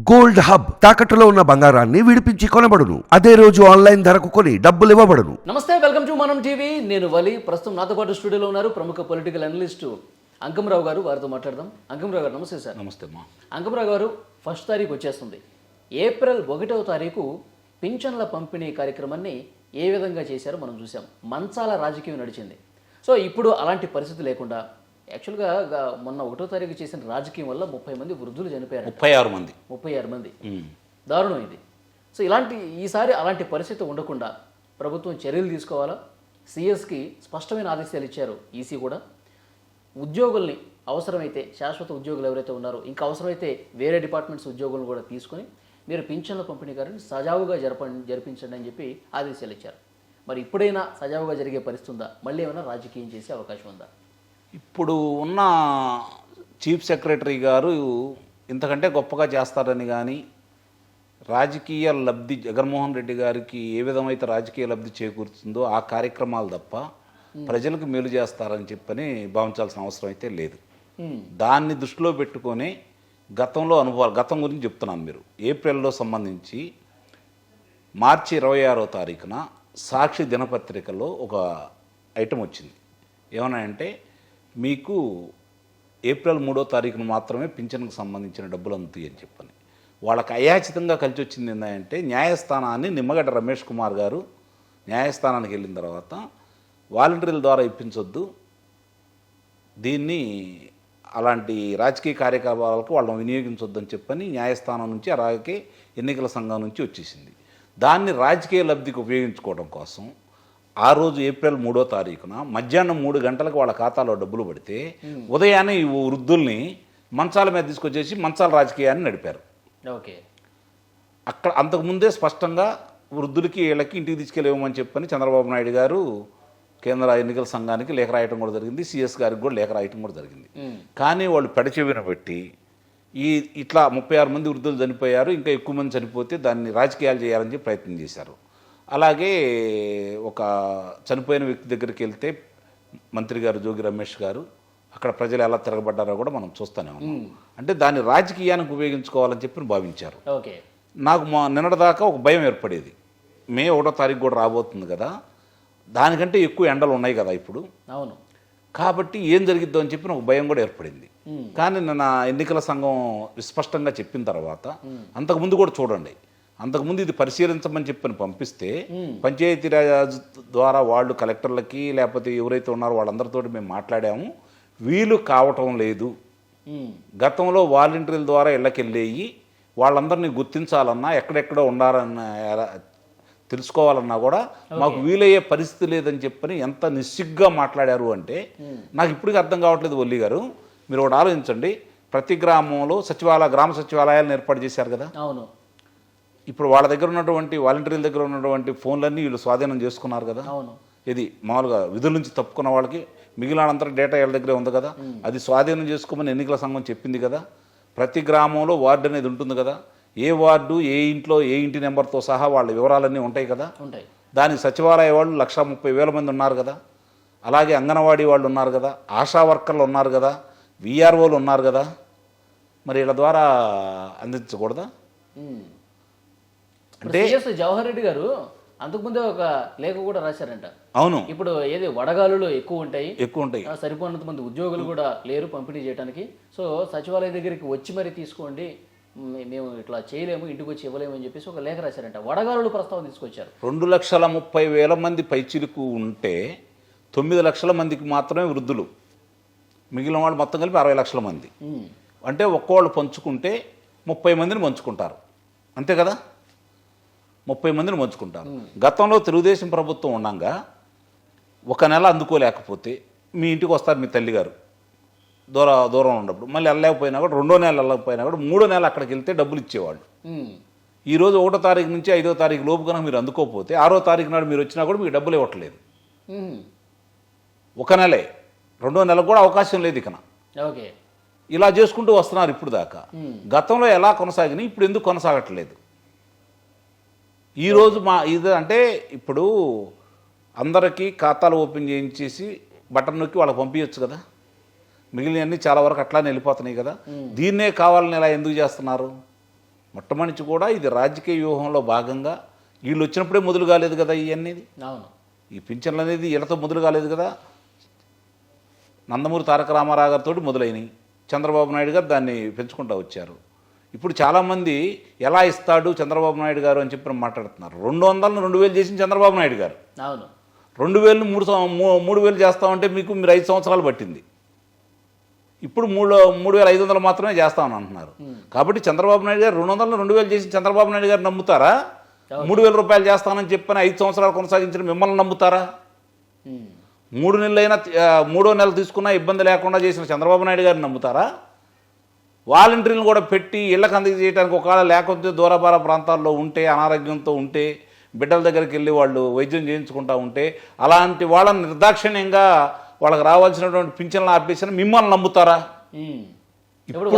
Gold hub తాకట్టులో ఉన్న బంగారాన్ని విడిపించి కొనబడును. అదే రోజు ఆన్లైన్ ధరకు కొని డబ్బులు ఇవ్వబడును. నమస్తే వెల్కమ్ టు మనం టీవీ. నేను వలి. ప్రస్తుతం నాతో పాటు స్టూడియోలో ఉన్నారు ప్రముఖ పొలిటికల్ అనలిస్టు అంకమరావు గారు. వారితో మాట్లాడదాం. అంకమరావు గారు నమస్తే సార్. నమస్తే అమ్మా. అంకమరావు గారు ఫస్ట్ తారీఖు వచ్చేస్తుంది. ఏప్రిల్ ఒకటవ తారీఖు పింఛన్ల పంపిణీ కార్యక్రమాన్ని ఏ విధంగా చేశారో మనం చూసాం మంచాల రాజకీయం నడిచింది. సో ఇప్పుడు అలాంటి పరిస్థితి లేకుండా యాక్చువల్గా గా- మొన్న ఒకటో తారీఖు చేసిన రాజకీయం వల్ల ముప్పై మంది వృద్ధులు చనిపోయారు ముప్పై ఆరు మంది. ముప్పై ఆరు మంది. దారుణం ఇది. సో ఇలాంటి ఈసారి అలాంటి పరిస్థితి ఉండకుండా ప్రభుత్వం చర్యలు తీసుకోవాలా? సిఎస్కి స్పష్టమైన ఆదేశాలు ఇచ్చారు ఈసీ కూడా. ఉద్యోగుల్ని అవసరమైతే శాశ్వత ఉద్యోగులు ఎవరైతే ఉన్నారో ఇంకా అవసరమైతే వేరే డిపార్ట్మెంట్స్ ఉద్యోగులను కూడా తీసుకొని మీరు పింఛన్ల పంపిణీ గారిని సజావుగా జరప జరిపించండి అని చెప్పి ఆదేశాలు ఇచ్చారు. మరి ఇప్పుడైనా సజావుగా జరిగే పరిస్థితి ఉందా? మళ్ళీ ఏమైనా రాజకీయం చేసే అవకాశం ఉందా? ఇప్పుడు ఉన్న చీఫ్ సెక్రటరీ గారు ఇంతకంటే గొప్పగా చేస్తారని కానీ రాజకీయ లబ్ధి జగన్మోహన్ రెడ్డి గారికి ఏ విధమైతే రాజకీయ లబ్ధి చేకూరుతుందో ఆ కార్యక్రమాలు తప్ప ప్రజలకు మేలు చేస్తారని చెప్పని భావించాల్సిన అవసరం అయితే లేదు. దాన్ని దృష్టిలో పెట్టుకొని గతంలో అనుభవాలు గతం గురించి చెప్తున్నాను మీరు. ఏప్రిల్లో సంబంధించి మార్చి ఇరవై ఆరో తారీఖున సాక్షి దినపత్రికలో ఒక ఐటమ్ వచ్చింది. ఏమన్నా అంటే మీకు ఏప్రిల్ మూడో తారీఖున మాత్రమే పింఛన్కు సంబంధించిన డబ్బులు అందుతాయి అని చెప్పని. వాళ్ళకి అయాచితంగా కలిసి వచ్చింది ఏంటంటే న్యాయస్థానాన్ని నిమ్మగడ్డ రమేష్ కుమార్ గారు న్యాయస్థానానికి వెళ్ళిన తర్వాత వాలంటీర్ల ద్వారా ఇప్పించొద్దు. దీన్ని అలాంటి రాజకీయ కార్యకలాపాలకు వాళ్ళని వినియోగించొద్దని చెప్పని న్యాయస్థానం నుంచి అలాగే ఎన్నికల సంఘం నుంచి వచ్చేసింది. దాన్ని రాజకీయ లబ్ధికి ఉపయోగించుకోవడం కోసం ఆ రోజు ఏప్రిల్ మూడో తారీఖున మధ్యాహ్నం మూడు గంటలకు వాళ్ళ ఖాతాలో డబ్బులు పడితే ఉదయాన్నే ఈ వృద్ధుల్ని మంచాల మీద తీసుకొచ్చేసి మంచాల రాజకీయాన్ని నడిపారు. ఓకే. అక్కడ అంతకుముందే స్పష్టంగా వృద్ధులకి వీళ్ళకి ఇంటికి తీసుకెళ్ళేమని చెప్పని చంద్రబాబు నాయుడు గారు కేంద్ర ఎన్నికల సంఘానికి లేఖ రాయటం కూడా జరిగింది సిఎస్ గారికి కూడా లేఖ రాయటం కూడా జరిగింది. కానీ వాళ్ళు పెడచెవిన పెట్టి ఈ ఇట్లా ముప్పై ఆరు మంది వృద్ధులు చనిపోయారు ఇంకా ఎక్కువ మంది చనిపోతే దాన్ని రాజకీయాలు చేయాలని చెప్పి ప్రయత్నం చేశారు. అలాగే ఒక చనిపోయిన వ్యక్తి దగ్గరికి వెళ్తే మంత్రి గారు జోగి రమేష్ గారు అక్కడ ప్రజలు ఎలా తిరగబడ్డారో కూడా మనం చూస్తూనే ఉన్నాం. అంటే దాన్ని రాజకీయానికి ఉపయోగించుకోవాలని చెప్పి భావించారు. ఓకే. నాకు మా నిన్నటిదాకా ఒక భయం ఏర్పడేది. మే ఒకటో తారీఖు కూడా రాబోతుంది కదా. దానికంటే ఎక్కువ ఎండలు ఉన్నాయి కదా ఇప్పుడు. అవును. కాబట్టి ఏం జరిగిద్దో అని చెప్పి ఒక భయం కూడా ఏర్పడింది. కానీ నిన్న ఎన్నికల సంఘం విస్పష్టంగా చెప్పిన తర్వాత అంతకుముందు కూడా చూడండి. అంతకుముందు ఇది పరిశీలించమని చెప్పని పంపిస్తే పంచాయతీరాజ్ ద్వారా వాళ్ళు కలెక్టర్లకి లేకపోతే ఎవరైతే ఉన్నారో వాళ్ళందరితో మేము మాట్లాడాము. వీలు కావటం లేదు. గతంలో వాలంటీర్ల ద్వారా ఇళ్ళకెళ్ళేయి వాళ్ళందరినీ గుర్తించాలన్నా ఎక్కడెక్కడో ఉండాలన్నా తెలుసుకోవాలన్నా కూడా మాకు వీలయ్యే పరిస్థితి లేదని చెప్పని ఎంత నిస్సిగ్గా మాట్లాడారు అంటే నాకు ఇప్పటికీ అర్థం కావట్లేదు వల్లి గారు. మీరు ఒకటి ఆలోచించండి. ప్రతి గ్రామంలో సచివాలయ గ్రామ సచివాలయాలను ఏర్పాటు చేశారు కదా? అవును. ఇప్పుడు వాళ్ళ దగ్గర ఉన్నటువంటి వాలంటీర్ల దగ్గర ఉన్నటువంటి ఫోన్లన్నీ వీళ్ళు స్వాధీనం చేసుకున్నారు కదా? అవును. ఇది మామూలుగా విధుల నుంచి తప్పుకున్న వాళ్ళకి మిగిలినంతా డేటా వీళ్ళ దగ్గరే ఉంది కదా? అది స్వాధీనం చేసుకోమని ఎన్నికల సంఘం చెప్పింది కదా? ప్రతి గ్రామంలో వార్డు అనేది ఉంటుంది కదా? ఏ వార్డు ఏ ఇంట్లో ఏ ఇంటి నెంబర్తో సహా వాళ్ళ వివరాలన్నీ ఉంటాయి కదా? ఉంటాయి. దానికి సచివాలయ వాళ్ళు లక్ష ముప్పై వేల మంది ఉన్నారు కదా? అలాగే అంగన్వాడీ వాళ్ళు ఉన్నారు కదా? ఆశా వర్కర్లు ఉన్నారు కదా? విఆర్ఓలు ఉన్నారు కదా? మరి వీళ్ళ ద్వారా అందించకూడదా. అంటే జవహర్ రెడ్డి గారు అంతకుముందే ఒక లేఖ కూడా రాశారంట. అవును. ఇప్పుడు ఏది వడగాలులు ఎక్కువ ఉంటాయి ఎక్కువ ఉంటాయి. సరిపోయినంత మంది ఉద్యోగులు కూడా లేరు పంపిణీ చేయడానికి సో సచివాలయం దగ్గరికి వచ్చి మరి తీసుకోండి మేము ఇట్లా చేయలేము ఇంటికి వచ్చి ఇవ్వలేము అని చెప్పేసి ఒక లేఖ రాశారంట. వడగాలులు ప్రస్తావన తీసుకొచ్చారు. రెండు లక్షల ముప్పై వేల మంది పైచిలుకు ఉంటే తొమ్మిది లక్షల మందికి మాత్రమే వృద్ధులు. మిగిలిన వాళ్ళు మొత్తం కలిపి అరవై లక్షల మంది. అంటే ఒక్కోళ్ళు పంచుకుంటే ముప్పై మందిని పంచుకుంటారు. అంతే కదా? ముప్పై మందిని పంచుకుంటారు గతంలో తెలుగుదేశం ప్రభుత్వం ఉండగా ఒక నెల అందుకోలేకపోతే మీ ఇంటికి వస్తారు మీ తల్లిగారు. దూర దూరం ఉన్నప్పుడు. మళ్ళీ వెళ్ళలేకపోయినా కూడా రెండో నెల వెళ్ళకపోయినా కూడా మూడో నెల అక్కడికి వెళ్తే డబ్బులు ఇచ్చేవాళ్ళు. మ్మ్. ఈ రోజు ఒకటో తారీఖు నుంచి ఐదో తారీఖు లోపు కనుక మీరు అందుకోకపోతే ఆరో తారీఖు నాడు మీరు వచ్చినా కూడా మీకు డబ్బులు ఇవ్వట్లేదు. ఒక నెలే. రెండో నెలకు కూడా అవకాశం లేదు ఇకన. ఓకే. ఇలా చేసుకుంటూ వస్తున్నారు ఇప్పుడు దాకా. గతంలో ఎలా కొనసాగినాయి ఇప్పుడు ఎందుకు కొనసాగట్లేదు? ఈరోజు మా ఇది అంటే ఇప్పుడు అందరికీ ఖాతాలు ఓపెన్ చేయించేసి బటన్ నొక్కి వాళ్ళకి పంపించచ్చు కదా. మిగిలినవన్నీ చాలా వరకు అట్లానే వెళ్ళిపోతున్నాయి కదా. దీన్నే కావాలని ఇలా ఎందుకు చేస్తున్నారు? మొట్టమొదటి కూడా ఇది రాజకీయ వ్యూహంలో భాగంగా వీళ్ళు వచ్చినప్పుడే మొదలు కాలేదు కదా ఇవన్నీ అవును. ఈ పింఛన్లు అనేది వీళ్ళతో మొదలు కాలేదు కదా. నందమూరి తారక రామారావు గారితో మొదలైనవి చంద్రబాబు నాయుడు గారు దాన్ని పెంచుకుంటూ వచ్చారు. ఇప్పుడు చాలామంది ఎలా ఇస్తాడు చంద్రబాబు నాయుడు గారు అని చెప్పి మాట్లాడుతున్నారు. రెండు వందలను రెండు వేలు చేసిన చంద్రబాబు నాయుడు గారు. అవును. రెండు వేలు మూడు మూడు వేలు చేస్తామంటే మీకు మీరు ఐదు సంవత్సరాలు పట్టింది. ఇప్పుడు మూడు మూడు వేల ఐదు వందలు మాత్రమే చేస్తామని అంటున్నారు. కాబట్టి చంద్రబాబు నాయుడు గారు రెండు వందలు రెండు వేలు చేసి చంద్రబాబు నాయుడు గారు నమ్ముతారా? మూడు వేల రూపాయలు చేస్తానని చెప్పని ఐదు సంవత్సరాలు కొనసాగించిన మిమ్మల్ని నమ్ముతారా. మూడు నెలలైనా మూడో నెల తీసుకున్నా ఇబ్బంది లేకుండా చేసిన చంద్రబాబు నాయుడు గారిని నమ్ముతారా? వాలంటీర్లను కూడా పెట్టి ఇళ్ళకి అందజేయడానికి ఒకవేళ లేకపోతే దూరభార ప్రాంతాల్లో ఉంటే అనారోగ్యంతో ఉంటే బిడ్డల దగ్గరికి వెళ్ళి వాళ్ళు వైద్యం చేయించుకుంటా ఉంటే అలాంటి వాళ్ళని నిర్దాక్షిణ్యంగా వాళ్ళకి రావాల్సినటువంటి పింఛన్లు ఆపేసిన మిమ్మల్ని నమ్ముతారా. ఇప్పుడు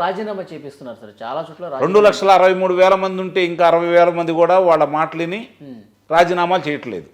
రాజీనామా చేపిస్తున్నారు సార్ చాలా చోట్ల రెండు లక్షల అరవై మూడు వేల మంది ఉంటే ఇంకా అరవై వేల మంది కూడా వాళ్ళ మాటలిని ఉమ్. రాజీనామాలు చేయట్లేదు.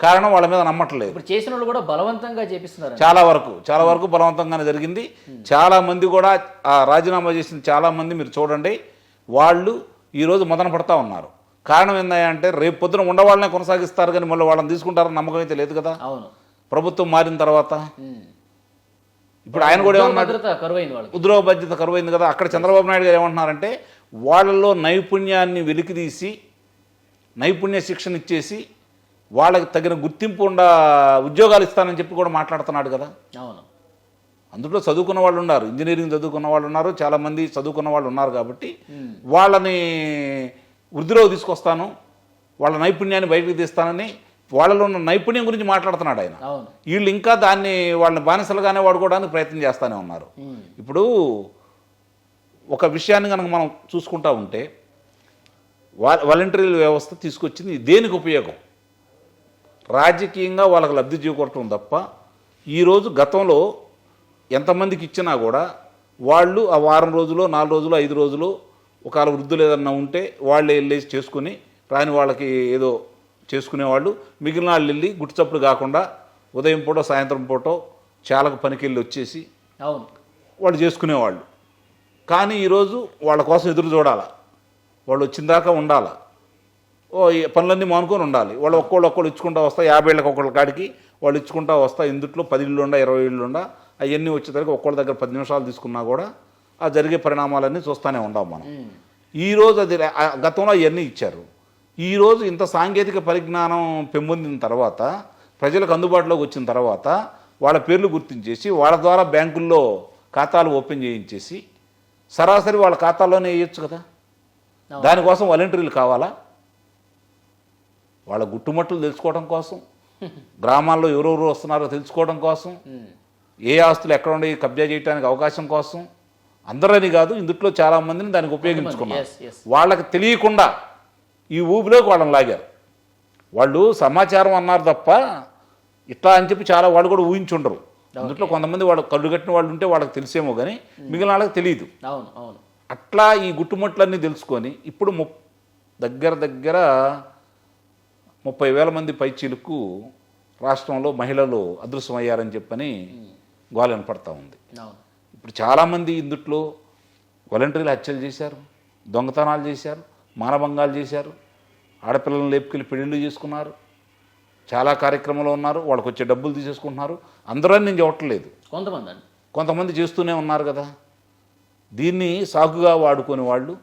కారణం వాళ్ళ మీద నమ్మట్లేదు ఇప్పుడు చేసిన వాళ్ళు కూడా బలవంతంగా చేపిస్తున్నారు చాలా వరకు చాలా వరకు బలవంతంగానే జరిగింది. చాలా మంది కూడా ఆ రాజీనామా చేసిన చాలా మంది మీరు చూడండి వాళ్ళు ఈరోజు మదన పడతా ఉన్నారు. కారణం ఏంటంటే రేపు పొద్దున ఉండవాళ్ళనే కొనసాగిస్తారు కానీ మళ్ళీ వాళ్ళని తీసుకుంటారని నమ్మకం అయితే లేదు కదా. అవును. ప్రభుత్వం మారిన తర్వాత. ఉమ్. ఇప్పుడు ఆయన కూడా ఏమన్నాడు? ఉద్యోగ బాధ్యత కరువైంది కదా. అక్కడ చంద్రబాబు నాయుడు గారు ఏమంటున్నారంటే వాళ్ళలో నైపుణ్యాన్ని వెలికితీసి నైపుణ్య శిక్షణ ఇచ్చేసి వాళ్ళకి తగిన గుర్తింపు ఉండ ఉద్యోగాలు ఇస్తానని చెప్పి కూడా మాట్లాడుతున్నాడు కదా. అవును. అందులో చదువుకున్న వాళ్ళు ఉన్నారు. ఇంజనీరింగ్ చదువుకున్న వాళ్ళు ఉన్నారు. చాలామంది చదువుకున్న వాళ్ళు ఉన్నారు కాబట్టి వాళ్ళని వృద్ధిలో తీసుకొస్తాను. వాళ్ళ నైపుణ్యాన్ని బయటకు తీస్తానని వాళ్ళలో ఉన్న నైపుణ్యం గురించి మాట్లాడుతున్నాడు ఆయన. వీళ్ళు ఇంకా దాన్ని వాళ్ళని బానిసలుగానే వాడుకోవడానికి ప్రయత్నం చేస్తూనే ఉన్నారు. ఇప్పుడు ఒక విషయాన్ని కనుక మనం చూసుకుంటా ఉంటే వాలంటరీ వ్యవస్థ తీసుకొచ్చింది దేనికి ఉపయోగం? రాజకీయంగా వాళ్ళకి లబ్ధి చేకూరటం తప్ప ఈరోజు గతంలో ఎంతమందికి ఇచ్చినా కూడా వాళ్ళు ఆ వారం రోజులు నాలుగు రోజులు ఐదు రోజులు ఒకవేళ వృద్ధులు ఏదన్నా ఉంటే వాళ్ళే వెళ్ళేసి చేసుకుని రాని వాళ్ళకి ఏదో చేసుకునేవాళ్ళు మిగిలిన వాళ్ళు వెళ్ళి గుట్టుచప్పుడు కాకుండా ఉదయం పూట సాయంత్రం పూట చాలకు పనికి వెళ్ళి వచ్చేసి అవును. వాళ్ళు చేసుకునేవాళ్ళు కానీ ఈరోజు వాళ్ళ కోసం ఎదురు చూడాలా? వాళ్ళు వచ్చిన దాకా ఉండాలా? పనులన్నీ మానుకొని ఉండాలి. వాళ్ళు ఒక్కోళ్ళు ఒక్కళ్ళు ఇచ్చుకుంటా వస్తా యాభై ఏళ్ళకి ఒక్కళ్ళ కాడికి వాళ్ళు ఇచ్చుకుంటా వస్తా ఇందుట్లో పది ఇళ్ళు ఉండా ఇరవై ఇళ్ళు ఉండా అవన్నీ వచ్చేసరికి ఒక్కళ్ళ దగ్గర పది నిమిషాలు తీసుకున్నా కూడా ఆ జరిగే పరిణామాలన్నీ చూస్తూనే ఉండాం మనం. ఈరోజు అది గతంలో అవన్నీ ఇచ్చారు. ఈరోజు ఇంత సాంకేతిక పరిజ్ఞానం పెంపొందిన తర్వాత ప్రజలకు అందుబాటులోకి వచ్చిన తర్వాత వాళ్ళ పేర్లు గుర్తించేసి వాళ్ళ ద్వారా బ్యాంకుల్లో ఖాతాలు ఓపెన్ చేయించేసి సరాసరి వాళ్ళ ఖాతాలోనే వేయొచ్చు కదా. దానికోసం వాలంటీర్లు కావాలా? వాళ్ళ గుట్టుమట్టులు తెలుసుకోవడం కోసం గ్రామాల్లో ఎవరెవరు వస్తున్నారో తెలుసుకోవడం కోసం. ఏ ఆస్తులు ఎక్కడ ఉండి కబ్జా చేయడానికి అవకాశం కోసం అందరని కాదు ఇందుట్లో చాలా మందిని దానికి ఉపయోగించుకున్నారు. వాళ్ళకి తెలియకుండా ఈ ఊబిలోకి వాళ్ళని లాగారు. వాళ్ళు సమాచారం అన్నారు తప్ప ఇట్లా అని చెప్పి చాలా వాళ్ళు కూడా ఊహించుండరు. అందుట్లో కొంతమంది వాళ్ళు కళ్ళు కట్టిన వాళ్ళు ఉంటే వాళ్ళకి తెలిసేమో కానీ మిగిలిన వాళ్ళకి తెలియదు. అవును అవును. అట్లా ఈ గుట్టుముట్లన్నీ తెలుసుకొని ఇప్పుడు ము దగ్గర దగ్గర ముప్పై వేల మంది పైచీలకు రాష్ట్రంలో మహిళలు అదృశ్యమయ్యారని చెప్పని గోల వినపడతా ఉంది. ఇప్పుడు చాలామంది ఇందుట్లో వాలంటీర్లు హత్యలు చేశారు దొంగతనాలు చేశారు మానభంగాలు చేశారు ఆడపిల్లలను లేపుకెళ్ళి పెళ్ళిళ్ళు చేసుకున్నారు చాలా కార్యక్రమాలు ఉన్నారు వాళ్ళకి వచ్చే డబ్బులు తీసేసుకుంటున్నారు. అందరూ నేను చెప్పట్లేదు కొంతమంది అండి. కొంతమంది చేస్తూనే ఉన్నారు కదా. దీన్ని సాకుగా వాడుకునే వాళ్ళు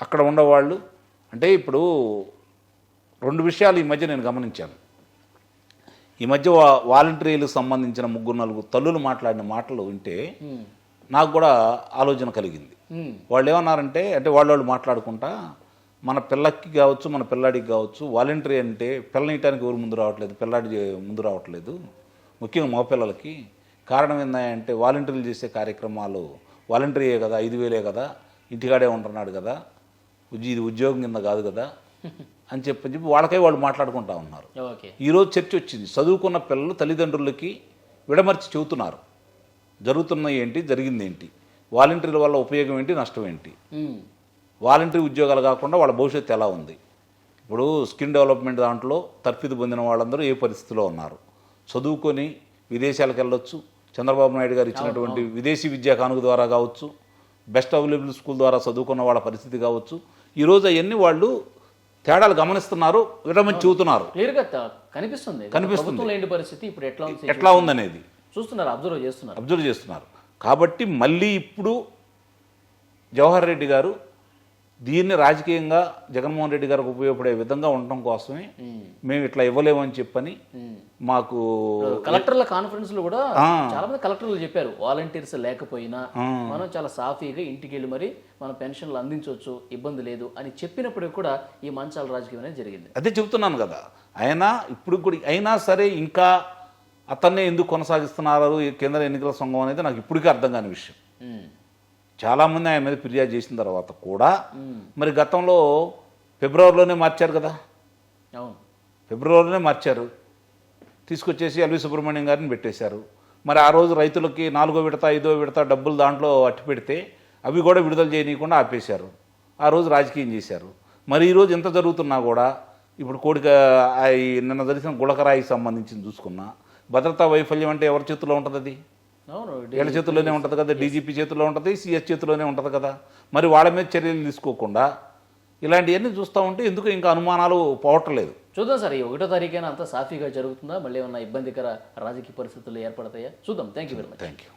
అక్కడ ఉండేవాళ్ళు అంటే ఇప్పుడు రెండు విషయాలు ఈ మధ్య నేను గమనించాను. ఈ మధ్య వాలంటీర్లకు సంబంధించిన ముగ్గురు నలుగురు తల్లులు మాట్లాడిన మాటలు వింటే. నాకు కూడా ఆలోచన కలిగింది. వాళ్ళు ఏమన్నారంటే అంటే వాళ్ళు వాళ్ళు మాట్లాడుకుంటా మన పిల్లకి కావచ్చు మన పిల్లాడికి కావచ్చు వాలంటరీ అంటే పిల్లనియటానికి ఎవరు ముందు రావట్లేదు పిల్లాడి ముందు రావట్లేదు. ముఖ్యంగా మగ పిల్లలకి. కారణం ఏంటంటే వాలంటీర్లు చేసే కార్యక్రమాలు వాలంటరీయే కదా ఐదు వేలే కదా ఇంటికాడే ఉంటున్నాడు కదా ఇది ఉద్యోగం కింద కాదు కదా. అని చెప్పని చెప్పి వాళ్ళకై వాళ్ళు మాట్లాడుకుంటా ఉన్నారు. ఓకే. ఈరోజు చర్చ వచ్చింది. చదువుకున్న పిల్లలు తల్లిదండ్రులకి విడమర్చి చెబుతున్నారు. జరుగుతున్న ఏంటి? జరిగింది ఏంటి? వాలంటీర్ల వల్ల ఉపయోగం ఏంటి? నష్టం ఏంటి. వాలంటీర్ ఉద్యోగాలు కాకుండా వాళ్ళ భవిష్యత్తు ఎలా ఉంది? ఇప్పుడు స్కిల్ డెవలప్మెంట్ దాంట్లో తర్ఫీదు పొందిన వాళ్ళందరూ ఏ పరిస్థితిలో ఉన్నారు? చదువుకొని విదేశాలకు వెళ్ళొచ్చు. చంద్రబాబు నాయుడు గారు ఇచ్చినటువంటి విదేశీ విద్యా కానుక ద్వారా కావచ్చు. బెస్ట్ అవైలబుల్ స్కూల్ ద్వారా చదువుకున్న వాళ్ళ పరిస్థితి కావచ్చు. ఈరోజు అవన్నీ వాళ్ళు తేడాలు గమనిస్తున్నారు విడమని చెబుతున్నారు క్లియర్గా కనిపిస్తుంది. కనిపిస్తుంది. లేని పరిస్థితి ఇప్పుడు ఎట్లా ఉంది ఎట్లా ఉందనేది. చూస్తున్నారు అబ్జర్వ్ చేస్తున్నారు. అబ్జర్వ్ చేస్తున్నారు. కాబట్టి మళ్ళీ ఇప్పుడు జవహర్ రెడ్డి గారు దీన్ని రాజకీయంగా జగన్మోహన్ రెడ్డి గారికి ఉపయోగపడే విధంగా ఉండటం కోసమే మేము. ఇట్లా ఇవ్వలేమని చెప్పని మాకు కలెక్టర్ల కాన్ఫరెన్స్లో కూడా. చాలా మంది కలెక్టర్లు చెప్పారు వాలంటీర్స్ లేకపోయినా మనం చాలా సాఫీగా ఇంటికి వెళ్ళి మరి మన పెన్షన్లు అందించవచ్చు ఇబ్బంది లేదు అని చెప్పినప్పటికీ కూడా ఈ మంచాల రాజకీయం అనేది జరిగింది. అదే చెబుతున్నాను కదా అయినా ఇప్పుడు కూడా అయినా సరే ఇంకా అతన్నే ఎందుకు కొనసాగిస్తున్నారు కేంద్ర ఎన్నికల సంఘం అనేది నాకు ఇప్పటికీ అర్థం కాని విషయం. చాలామంది ఆయన మీద ఫిర్యాదు చేసిన తర్వాత కూడా మరి గతంలో ఫిబ్రవరిలోనే మార్చారు కదా? అవును. ఫిబ్రవరిలోనే మార్చారు. తీసుకొచ్చేసి ఎల్వి సుబ్రహ్మణ్యం గారిని పెట్టేశారు. మరి ఆ రోజు రైతులకి నాలుగో విడత ఐదో విడత డబ్బులు దాంట్లో అట్టి పెడితే అవి కూడా విడుదల చేయనీయకుండా ఆపేశారు. ఆ రోజు రాజకీయం చేశారు. మరి ఈరోజు ఎంత జరుగుతున్నా కూడా ఇప్పుడు కోడిక నిన్న జరిగిన గుళకరాయికి సంబంధించి చూసుకున్నా భద్రతా వైఫల్యం అంటే ఎవరి చేతిలో ఉంటుంది అది వీళ్ళ చేతుల్లోనే ఉంటుంది కదా డీజీపీ చేతిలో ఉంటుంది సిఎస్ చేతిలోనే ఉంటుంది కదా. మరి వాళ్ళ మీద చర్యలు తీసుకోకుండా ఇలాంటివన్నీ చూస్తూ ఉంటే ఎందుకు ఇంకా అనుమానాలు పోవట్లేదు? చూద్దాం సార్ ఈ ఒకటో తారీఖైనా అంతా సాఫీగా జరుగుతుందా? మళ్ళీ ఏమన్నా ఇబ్బందికర రాజకీయ పరిస్థితులు ఏర్పడతాయా? చూద్దాం. Thank you very much thank you